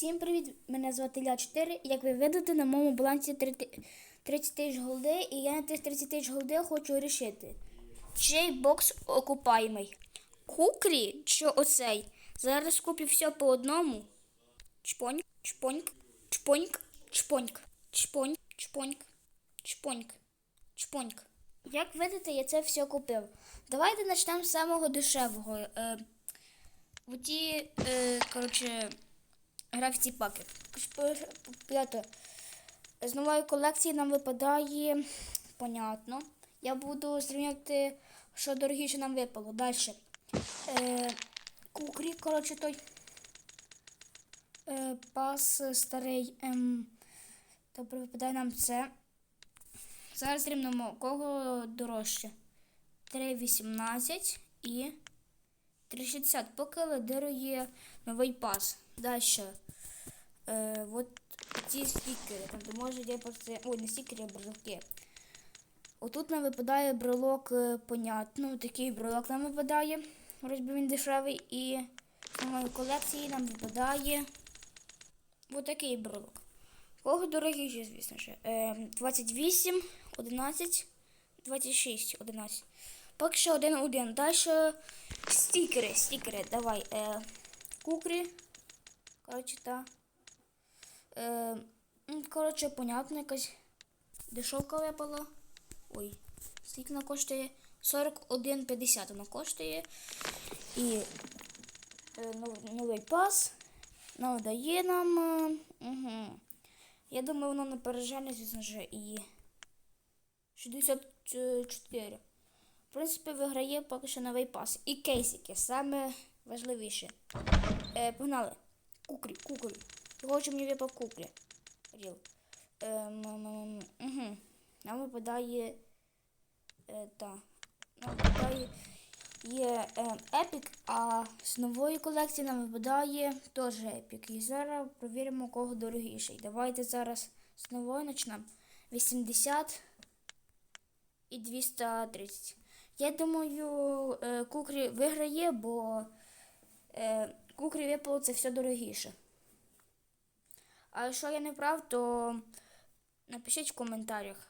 Всім привіт! Мене звати Ля 4. Як ви видите, на моєму балансі 30 тисяч голди, і я на тих 30 тисяч голди хочу вирішити. Чий бокс окупаємий? Кукрі чи оцей? Зараз куплю все по одному. Чпоньк, чпоньк, чпоньк, чпоньк, чпоньк, чпоньк, чпоньк, чпоньк. Як видите, я це все купив. Давайте почнемо з самого дешевого. Е, в ті, е, коротше, гравці паки. П'яте. З нової колекції нам випадає, понятно. Я буду зрівняти, що дорогіше нам випало. Далі. Е, кукрі, коротше, той е, пас старий. Ем, добре, випадає нам це. Зараз рівнемо, кого дорожче. 3,18 і 3,60. Поки лидирує новий пас. Далі. Е, от ці стікери. Там може я просто. Ой, не стікери, а брелки. Отут нам випадає брелок, е, понятно. Такий брелок нам випадає. Вроді він дешевий. І з нової колекції нам випадає отакий брелок. Кого дорогіші, звісно ж. Е, 28, 11, 26, 11. Поки що 1-1. Далі стікери, стікери. Давай. Е, кукрі. Коротше, та. Е, коротше, понятно, якась дешевка випала. Ой, скільки вона коштує? 41,50 вона коштує. І е, новий пас надає нам. Угу. Я думаю, воно не пережене, звісно ж, і 64. В принципі, виграє поки що новий пас. І кейсики, саме важливіше. Е, погнали. Кукрі, кукрі. Хочу мені випав кукрі. Ріл. Угу. Нам випадає. Е, та. Нам випадає є е, епік, а з нової колекції нам випадає теж епік. І зараз провіримо, кого дорогіший. Давайте зараз з нової почнемо. 80 і 230. Я думаю, е, Кукрі виграє, бо е, Кукрі випало це все дорогіше. А якщо я не прав, то напишіть в коментарях.